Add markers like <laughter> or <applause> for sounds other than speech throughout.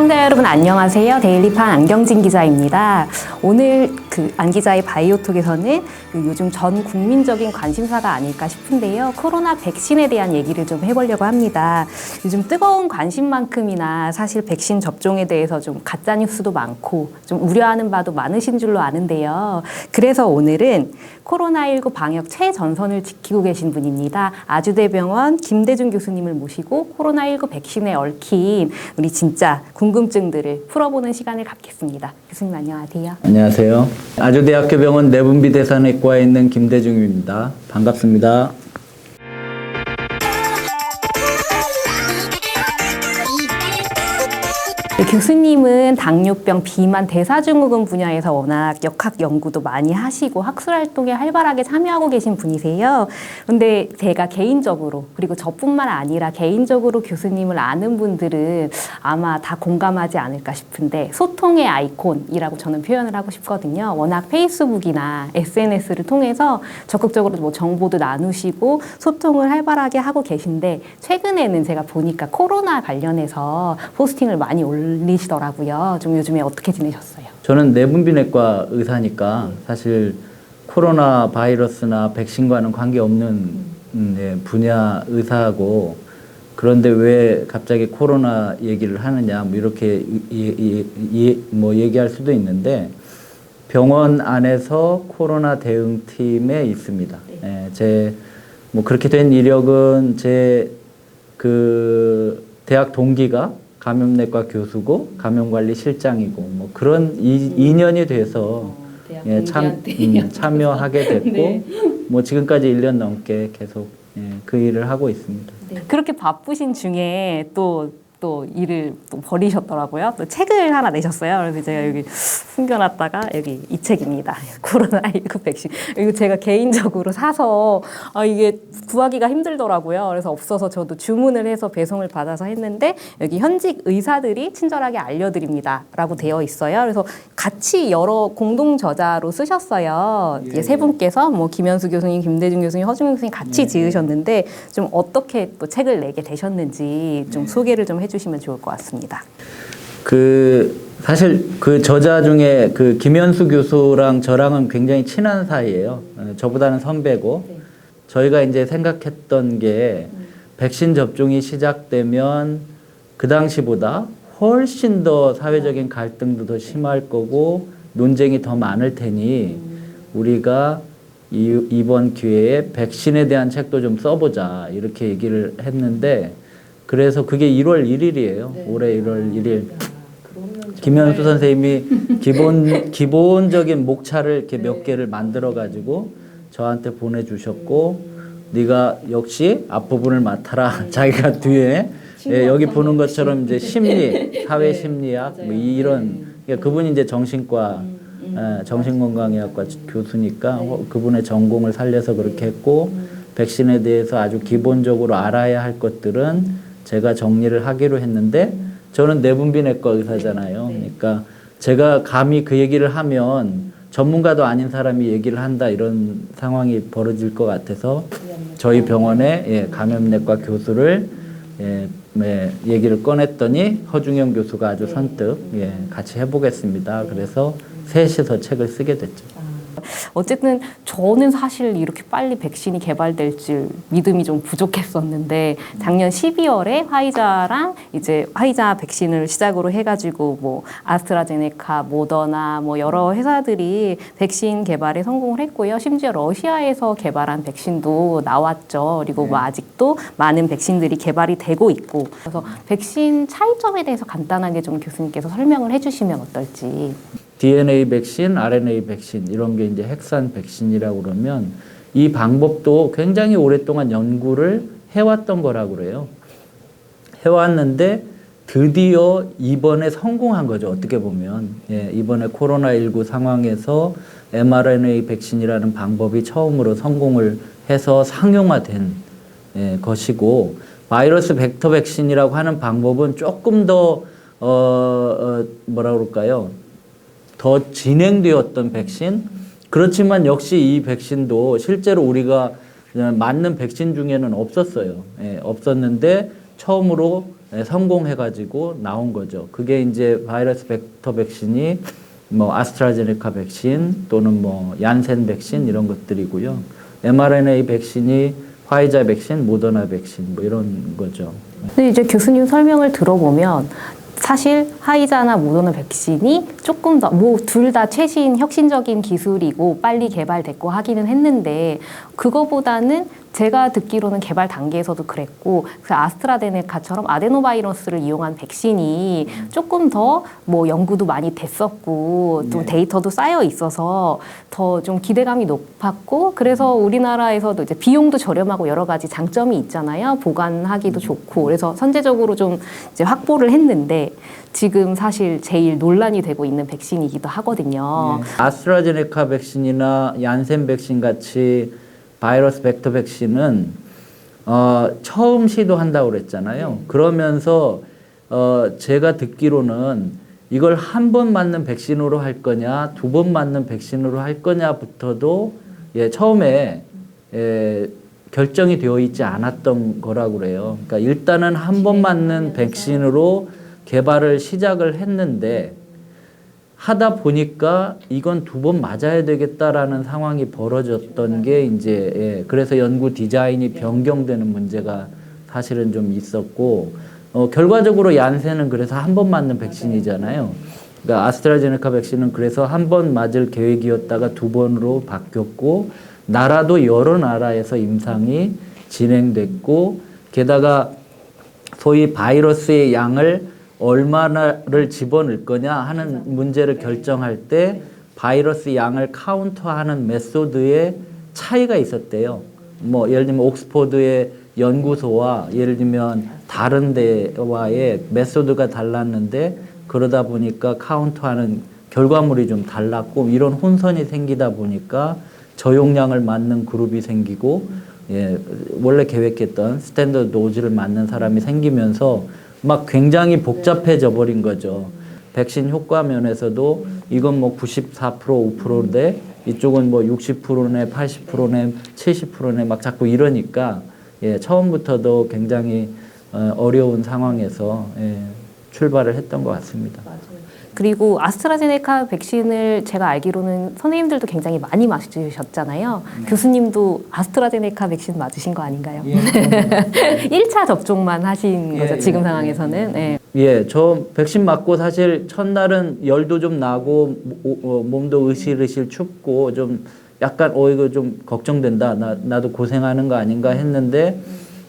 시청자 여러분 안녕하세요. 데일리판 안경진 기자입니다. 오늘 그 안 기자의 바이오톡에서는 그 요즘 전 국민적인 관심사가 아닐까 싶은데요. 코로나 백신에 대한 얘기를 좀 해보려고 합니다. 요즘 뜨거운 관심만큼이나 사실 백신 접종에 대해서 좀 가짜 뉴스도 많고 좀 우려하는 바도 많으신 줄로 아는데요. 그래서 오늘은 코로나19 방역 최전선을 지키고 계신 분입니다. 아주대병원 김대중 교수님을 모시고 코로나19 백신에 얽힌 우리 진짜 궁금증들을 풀어보는 시간을 갖겠습니다. 교수님 안녕하세요. 안녕하세요. 아주대학교 병원 내분비 대사내과에 있는 김대중입니다. 반갑습니다. 교수님은 당뇨병, 비만, 대사증후군 분야에서 워낙 역학 연구도 많이 하시고 학술 활동에 활발하게 참여하고 계신 분이세요. 근데 제가 개인적으로 그리고 저뿐만 아니라 개인적으로 교수님을 아는 분들은 아마 다 공감하지 않을까 싶은데 소통의 아이콘이라고 저는 표현을 하고 싶거든요. 워낙 페이스북이나 SNS를 통해서 적극적으로 뭐 정보도 나누시고 소통을 활발하게 하고 계신데 최근에는 제가 보니까 코로나 관련해서 포스팅을 많이 올리 시더라고요. 좀 요즘에 어떻게 지내셨어요? 저는 내분비내과 의사니까 사실 코로나 바이러스나 백신과는 관계없는 음, 네, 분야 의사고 그런데 왜 갑자기 코로나 얘기를 하느냐 뭐 이렇게 뭐 얘기할 수도 있는데 병원 안에서 코로나 대응팀에 있습니다. 예, 제뭐 그렇게 된 이력은 제 그 대학 동기가 감염내과 교수고 감염관리실장이고 뭐 그런 이, 인연이 돼서 예, 참, 음, 참여하게 됐고 뭐 지금까지 1년 넘게 계속 예, 그 일을 하고 있습니다. 그렇게 바쁘신 중에 또, 또 일을 또 버리셨더라고요. 또 책을 하나 내셨어요. 그래서 제가 여기 숨겨놨다가 여기 이 책입니다. <laughs> 코로나19 백신. 이거 제가 개인적으로 사서 아, 이게 구하기가 힘들더라고요. 그래서 없어서 저도 주문을 해서 배송을 받아서 했는데 여기 현직 의사들이 친절하게 알려드립니다. 라고 되어 있어요. 그래서 같이 여러 공동 저자로 쓰셨어요. 이게 세 분께서 뭐 김현수 교수님, 김대중 교수님, 허중영 교수님 같이 지으셨는데 좀 어떻게 또 책을 내게 되셨는지 좀 소개를 좀 해주 시면 좋을 것 같습니다. 그 사실 그 저자 중에 그 김현수 교수랑 저랑은 굉장히 친한 사이예요. 어, 저보다는 선배고 저희가 이제 생각했던 게 백신 접종이 시작되면 그 당시보다 훨씬 더 사회적인 갈등도 더 심할 거고 논쟁이 더 많을 테니 우리가 이, 이번 기회에 백신에 대한 책도 좀 써보자 이렇게 얘기를 했는데 그래서 그게 1월 1일이에요. 올해 1월 1일. 김현수 선생님이 <laughs> 기본 기본적인 목차를 이렇게 몇 개를 만들어 가지고 저한테 보내 주셨고 네가 역시 앞부분을 맡아라. <laughs> 자기가 뒤에. 예, 여기 보는 것처럼 이제 심리, 사회 심리학 뭐 이런 그러니까 그분이 이제 정신과 예, 정신건강의학과 교수니까 어, 그분의 전공을 살려서 그렇게 했고 백신에 대해서 아주 기본적으로 알아야 할 것들은 제가 정리를 하기로 했는데 저는 내분비 내과 의사잖아요. 그러니까 제가 감히 그 얘기를 하면 전문가도 아닌 사람이 얘기를 한다 이런 상황이 벌어질 것 같아서 저희 병원에 예, 감염내과 교수를 예, 예, 얘기를 꺼냈더니 허중영 교수가 아주 선뜻 예, 같이 해보겠습니다. 그래서 셋이서 책을 쓰게 됐죠. 어쨌든 저는 사실 이렇게 빨리 백신이 개발될 줄 믿음이 좀 부족했었는데 작년 12월에 화이자랑 이제 화이자 백신을 시작으로 해가지고 뭐 아스트라제네카, 모더나 뭐 여러 회사들이 백신 개발에 성공을 했고요. 심지어 러시아에서 개발한 백신도 나왔죠. 그리고 뭐 아직도 많은 백신들이 개발이 되고 있고 그래서 백신 차이점에 대해서 간단하게 좀 교수님께서 설명을 해주시면 어떨지. DNA 백신, RNA 백신 이런 게 이제 핵산 백신이라고 그러면 이 방법도 굉장히 오랫동안 연구를 해왔던 거라고 그래요. 해왔는데 드디어 이번에 성공한 거죠. 어떻게 보면 예, 이번에 코로나 19 상황에서 mRNA 백신이라는 방법이 처음으로 성공을 해서 상용화된 예, 것이고 바이러스 벡터 백신이라고 하는 방법은 조금 더 어, 어, 뭐라 그럴까요? 더 진행되었던 백신 그렇지만 역시 이 백신도 실제로 우리가 맞는 백신 중에는 없었어요. 예, 없었는데 처음으로 예, 성공해가지고 나온 거죠. 그게 이제 바이러스 벡터 백신이 뭐 아스트라제네카 백신 또는 뭐 얀센 백신 이런 것들이고요. mRNA 백신이 화이자 백신, 모더나 백신 뭐 이런 거죠. 근데 이제 교수님 설명을 들어보면 사실 화이자나 모더나 백신이 조금 더 뭐 둘 다 최신 혁신적인 기술이고 빨리 개발됐고 하기는 했는데 그거보다는 제가 듣기로는 개발 단계에서도 그랬고 그 아스트라제네카처럼 아데노바이러스를 이용한 백신이 조금 더 뭐 연구도 많이 됐었고 또 네. 데이터도 쌓여 있어서 더 좀 기대감이 높았고 그래서 우리나라에서도 이제 비용도 저렴하고 여러 가지 장점이 있잖아요. 보관하기도 좋고 그래서 선제적으로 좀 이제 확보를 했는데 지금 사실 제일 논란이 되고 있는 백신이기도 하거든요. 예. 아스트라제네카 백신이나 얀센 백신 같이 바이러스 벡터 백신은 어, 처음 시도한다고 그랬잖아요. 그러면서 어, 제가 듣기로는 이걸 한 번 맞는 백신으로 할 거냐, 두 번 맞는 백신으로 할 거냐부터도 예, 처음에 예, 결정이 되어 있지 않았던 거라고 그래요. 그러니까 일단은 한 번 맞는 백신으로 개발을 시작을 했는데 하다 보니까 이건 두 번 맞아야 되겠다라는 상황이 벌어졌던 게 이제 예, 그래서 연구 디자인이 변경되는 문제가 사실은 좀 있었고 어, 결과적으로 얀센은 그래서 한 번 맞는 백신이잖아요. 그러니까 아스트라제네카 백신은 그래서 한 번 맞을 계획이었다가 두 번으로 바뀌었고 나라도 여러 나라에서 임상이 진행됐고 게다가 소위 바이러스의 양을 얼마나를 집어넣을 거냐 하는 문제를 결정할 때 바이러스 양을 카운터하는 메소드에 차이가 있었대요. 뭐 예를 들면 옥스포드의 연구소와 예를 들면 다른 데와의 메소드가 달랐는데 그러다 보니까 카운트하는 결과물이 좀 달랐고 이런 혼선이 생기다 보니까 저용량을 맞는 그룹이 생기고 예, 원래 계획했던 스탠더드 도즈를 맞는 사람이 생기면서 막 굉장히 복잡해져 버린 거죠. 백신 효과 면에서도 이건 뭐 94% 5%인데 이쪽은 뭐 60%네 80%네 70%네 막 자꾸 이러니까 예, 처음부터도 굉장히 어, 어려운 상황에서 예, 출발을 했던 것 같습니다. 그리고 아스트라제네카 백신을 제가 알기로는 선생님들도 굉장히 많이 맞으셨잖아요. 교수님도 아스트라제네카 백신 맞으신 거 아닌가요? 예, 1차 <laughs> 접종만 하신 예, 거죠, 예, 지금 예, 상황에서는. 네. 예, 저 백신 맞고 사실 첫날은 열도 좀 나고 모- 어, 몸도 으실으실 춥고 좀 약간 어 이거 좀 걱정된다. 나 나도 고생하는 거 아닌가 했는데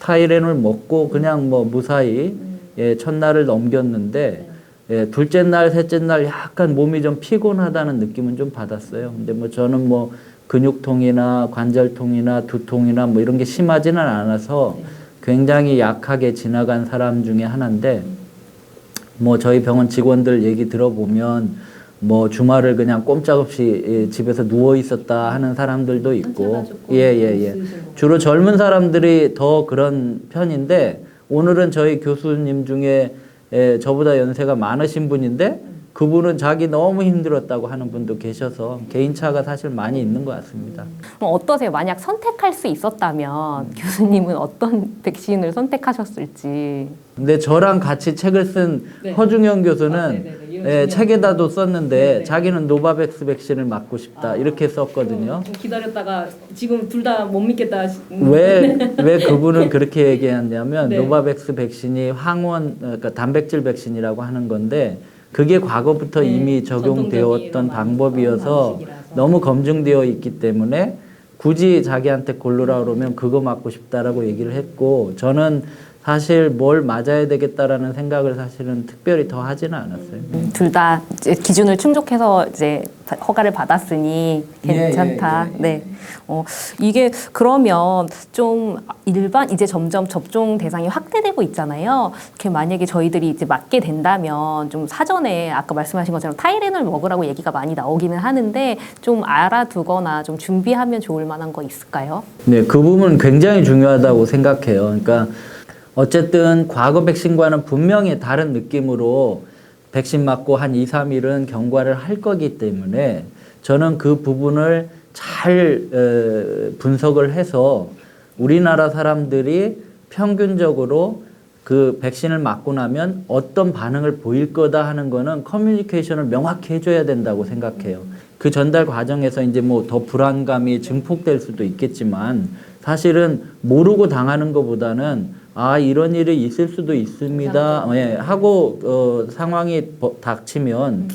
타이레놀 먹고 그냥 뭐 무사히 예, 첫날을 넘겼는데 예, 둘째 날, 셋째 날 약간 몸이 좀 피곤하다는 느낌은 좀 받았어요. 근데 뭐 저는 뭐 근육통이나 관절통이나 두통이나 뭐 이런 게 심하지는 않아서 굉장히 약하게 지나간 사람 중에 하나인데 뭐 저희 병원 직원들 얘기 들어보면 뭐 주말을 그냥 꼼짝없이 예, 집에서 누워 있었다 하는 사람들도 있고. 예예 예. 주로 젊은 사람들이 더 그런 편인데 오늘은 저희 교수님 중에 예, 저보다 연세가 많으신 분인데 그분은 자기 너무 힘들었다고 하는 분도 계셔서 개인차가 사실 많이 있는 것 같습니다. 그럼 어떠세요? 만약 선택할 수 있었다면 교수님은 어떤 백신을 선택하셨을지. 근데 저랑 같이 책을 쓴 네. 허중영 아, 교수는 네네네. 이런 예, 책에다도 썼는데 네네. 자기는 노바백스 백신을 맞고 싶다 아. 이렇게 썼거든요. 좀 기다렸다가 지금 둘 다 못 믿겠다. 왜, <laughs> 왜 그분은 그렇게 얘기했냐면 네. 노바백스 백신이 황원, 그러니까 단백질 백신이라고 하는 건데 그게 과거부터 네, 이미 적용되었던 방법이어서. 너무 검증되어 있기 때문에 굳이 자기한테 고르라 그러면 그거 맞고 싶다라고 얘기를 했고 저는 사실 뭘 맞아야 되겠다라는 생각을 사실은 특별히 더 하지는 않았어요. 둘 다 기준을 충족해서 이제 허가를 받았으니 괜찮다. 예, 예, 예, 예. 네. 어, 이게 그러면 좀 일반 이제 점점 접종 대상이 확대되고 있잖아요. 이렇게 만약에 저희들이 이제 맞게 된다면 좀 사전에 아까 말씀하신 것처럼 타이레놀 먹으라고 얘기가 많이 나오기는 하는데 좀 알아두거나 좀 준비하면 좋을 만한 거 있을까요? 네, 그 부분은 굉장히 중요하다고 생각해요. 그러니까 어쨌든 과거 백신과는 분명히 다른 느낌으로 백신 맞고 한 2, 3일은 경과를 할 거기 때문에 저는 그 부분을 잘 에, 분석을 해서 우리나라 사람들이 평균적으로 그 백신을 맞고 나면 어떤 반응을 보일 거다 하는 거는 커뮤니케이션을 명확히 해줘야 된다고 생각해요. 그 전달 과정에서 이제 뭐 더 불안감이 증폭될 수도 있겠지만 사실은 모르고 당하는 것보다는 아 이런 일이 있을 수도 있습니다. 예, 하고 어, 상황이 버- 닥치면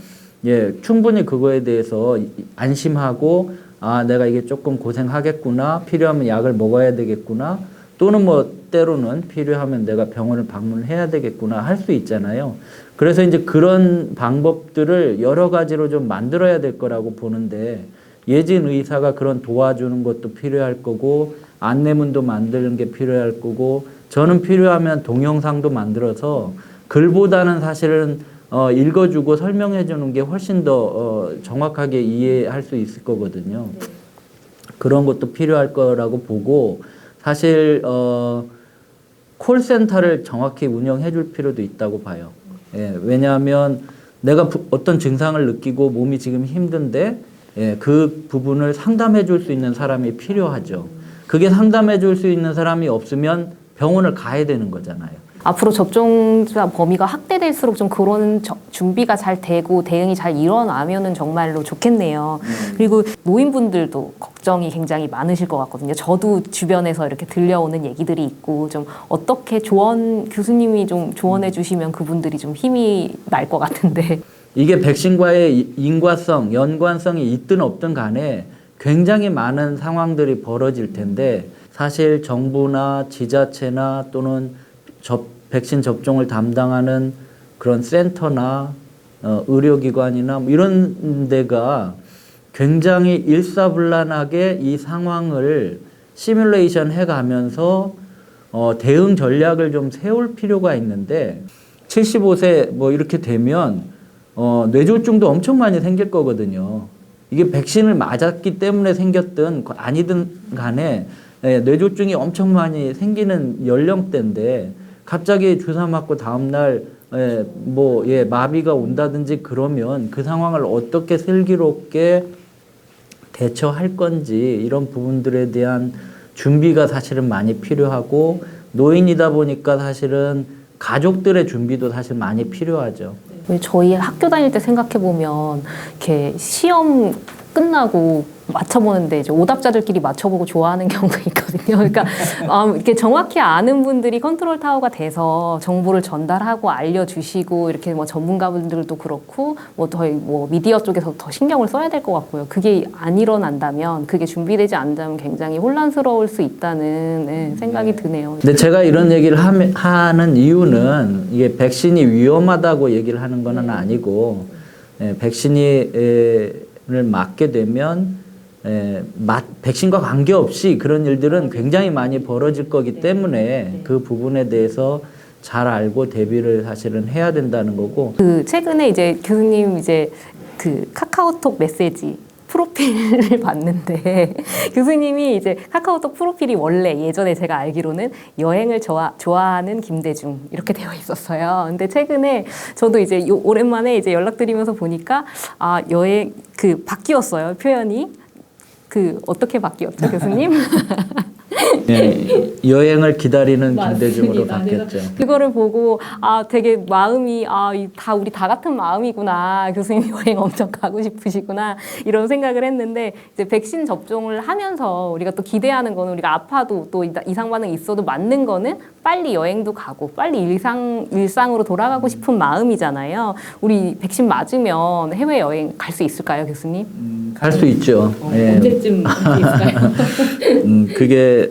예 충분히 그거에 대해서 이- 안심하고 아 내가 이게 조금 고생하겠구나 필요하면 약을 먹어야 되겠구나 또는 뭐 때로는 필요하면 내가 병원을 방문해야 되겠구나 할 수 있잖아요. 그래서 이제 그런 방법들을 여러 가지로 좀 만들어야 될 거라고 보는데 예진 의사가 그런 도와주는 것도 필요할 거고 안내문도 만드는 게 필요할 거고 저는 필요하면 동영상도 만들어서 글보다는 사실은 어, 읽어주고 설명해 주는 게 훨씬 더 어, 정확하게 이해할 수 있을 거거든요. 그런 것도 필요할 거라고 보고 사실 어, 콜센터를 정확히 운영해 줄 필요도 있다고 봐요. 예, 왜냐하면 내가 부- 어떤 증상을 느끼고 몸이 지금 힘든데 예, 그 부분을 상담해 줄 수 있는 사람이 필요하죠. 그게 상담해 줄 수 있는 사람이 없으면 병원을 가야 되는 거잖아요. 앞으로 접종자 범위가 확대될수록 좀 그런 저- 준비가 잘 되고 대응이 잘 일어나면은 정말로 좋겠네요. 그리고 노인분들도 걱정이 굉장히 많으실 것 같거든요. 저도 주변에서 이렇게 들려오는 얘기들이 있고 좀 어떻게 조언 교수님이 좀 조언해 주시면 그분들이 좀 힘이 날 것 같은데. 이게 백신과의 이- 인과성, 연관성이 있든 없든 간에 굉장히 많은 상황들이 벌어질 텐데 사실 정부나 지자체나 또는 접, 백신 접종을 담당하는 그런 센터나 어, 의료기관이나 뭐 이런 데가 굉장히 일사불란하게 이 상황을 시뮬레이션 해가면서 어, 대응 전략을 좀 세울 필요가 있는데 75세 뭐 이렇게 되면 어, 뇌졸중도 엄청 많이 생길 거거든요. 이게 백신을 맞았기 때문에 생겼든 아니든 간에 예, 뇌졸중이 엄청 많이 생기는 연령대인데 갑자기 주사 맞고 다음날 예, 뭐, 예, 마비가 온다든지 그러면 그 상황을 어떻게 슬기롭게 대처할 건지 이런 부분들에 대한 준비가 사실은 많이 필요하고 노인이다 보니까 사실은 가족들의 준비도 사실 많이 필요하죠. 저희 학교 다닐 때 생각해 보면 이렇게 시험 끝나고 맞춰보는데 이제 오답자들끼리 맞춰보고 좋아하는 <laughs> 경우가 있거든요. 그러니까 아, 이렇게 정확히 아는 분들이 컨트롤 타워가 돼서 정보를 전달하고 알려주시고 이렇게 뭐 전문가분들도 그렇고 뭐더뭐 미디어 쪽에서 더 신경을 써야 될 것 같고요. 그게 안 일어난다면 그게 준비되지 않다면 굉장히 혼란스러울 수 있다는 네, 생각이 드네요. 근데 제가 이런 얘기를 함- 하는 이유는 이게 백신이 위험하다고 얘기를 하는 건 아니고 예, 백신이를 맞게 되면 에, 맞, 백신과 관계없이 그런 일들은 굉장히 많이 벌어질 거기 때문에 그 부분에 대해서 잘 알고 대비를 사실은 해야 된다는 거고. 그 최근에 이제 교수님 이제 그 카카오톡 메시지 프로필을 <laughs> 봤는데 <laughs> 교수님이 이제 카카오톡 프로필이 원래 예전에 제가 알기로는 여행을 좋아, 좋아하는 김대중 이렇게 되어 있었어요. 근데 최근에 저도 이제 요, 오랜만에 이제 연락드리면서 보니까 아 여행 그 바뀌었어요 표현이 그 어떻게 바뀌었죠 교수님? <laughs> 예, 여행을 기다리는 김대중으로 맞습니다. 바뀌었죠. 그거를 보고 아 되게 마음이 아 다 우리 다 같은 마음이구나 교수님 <laughs> 여행 엄청 가고 싶으시구나 이런 생각을 했는데 이제 백신 접종을 하면서 우리가 또 기대하는 거는 우리가 아파도 또 이- 이상 반응이 있어도 맞는 거는 빨리 여행도 가고 빨리 일상 일상으로 돌아가고 싶은 마음이잖아요. 우리 백신 맞으면 해외 여행 갈 수 있을까요, 교수님? 갈 수 있죠. 예. 언제쯤 있을까요? <laughs> 음, 그게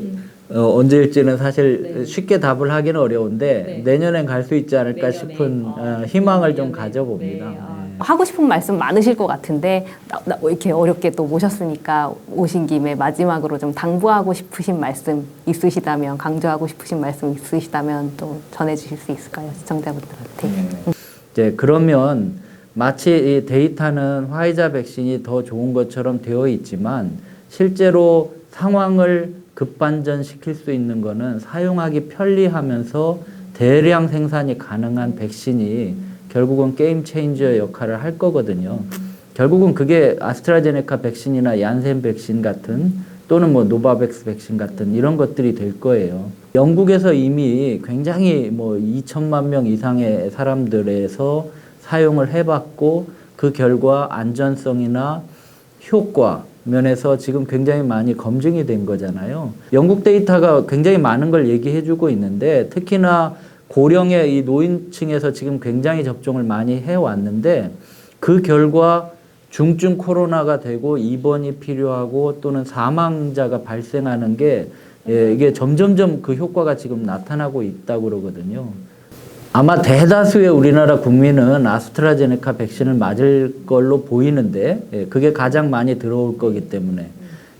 어, 언제일지는 사실 쉽게 답을 하기는 어려운데 네. 내년엔 갈 수 있지 않을까 내년에. 싶은 어, 어, 희망을 좀 내년에. 가져봅니다. 네, 어. 네. 하고 싶은 말씀 많으실 것 같은데 나- 나 이렇게 어렵게 또 모셨으니까 오신 김에 마지막으로 좀 당부하고 싶으신 말씀 있으시다면 강조하고 싶으신 말씀 있으시다면 또 전해주실 수 있을까요 시청자분들한테 이제 그러면 마치 이 데이터는 화이자 백신이 더 좋은 것처럼 되어 있지만 실제로 상황을 급반전 시킬 수 있는 거는 사용하기 편리하면서 대량 생산이 가능한 백신이 결국은 게임 체인저 역할을 할 거거든요. 결국은 그게 아스트라제네카 백신이나 얀센 백신 같은 또는 뭐 노바백스 백신 같은 이런 것들이 될 거예요. 영국에서 이미 굉장히 뭐 2천만 명 이상의 사람들에서 사용을 해봤고 그 결과 안전성이나 효과 면에서 지금 굉장히 많이 검증이 된 거잖아요. 영국 데이터가 굉장히 많은 걸 얘기해 주고 있는데 특히나 고령의 이 노인층에서 지금 굉장히 접종을 많이 해 왔는데 그 결과 중증 코로나가 되고 입원이 필요하고 또는 사망자가 발생하는 게 예, 이게 점점점 그 효과가 지금 나타나고 있다고 그러거든요. 아마 대다수의 우리나라 국민은 아스트라제네카 백신을 맞을 걸로 보이는데 예, 그게 가장 많이 들어올 거기 때문에.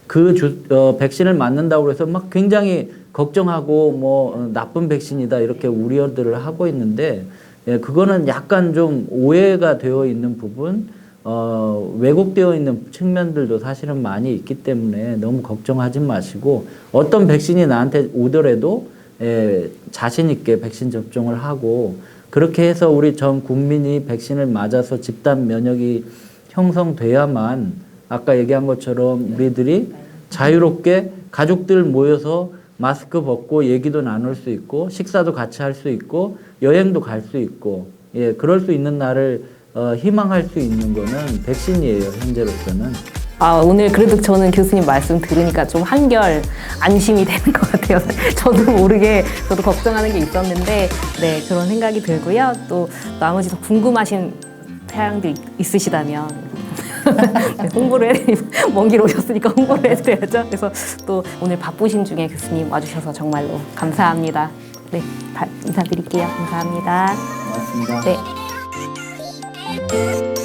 그 주, 어, 백신을 맞는다고 해서 막 굉장히 걱정하고 뭐 어, 나쁜 백신이다 이렇게 우려들을 하고 있는데 예, 그거는 약간 좀 오해가 되어 있는 부분 어, 왜곡되어 있는 측면들도 사실은 많이 있기 때문에 너무 걱정하지 마시고 어떤 백신이 나한테 오더라도 예, 자신 있게 백신 접종을 하고 그렇게 해서 우리 전 국민이 백신을 맞아서 집단 면역이 형성돼야만 아까 얘기한 것처럼 우리들이 자유롭게 가족들 모여서 마스크 벗고 얘기도 나눌 수 있고 식사도 같이 할 수 있고 여행도 갈 수 있고 예 그럴 수 있는 날을 어, 희망할 수 있는 거는 백신이에요 현재로서는 아, 오늘 그래도 저는 교수님 말씀 들으니까 좀 한결 안심이 되는 것 같아요. <laughs> 저도 모르게 저도 걱정하는 게 있었는데, 네, 그런 생각이 들고요. 또 나머지 더 궁금하신 사양들 있으시다면 <laughs> 네, 홍보를 해, <laughs> 먼길 오셨으니까 홍보를 해드려야죠. 그래서 또 오늘 바쁘신 중에 교수님 와주셔서 정말로 감사합니다. 네, 다 인사드릴게요. 감사합니다. 고맙습니다. 네.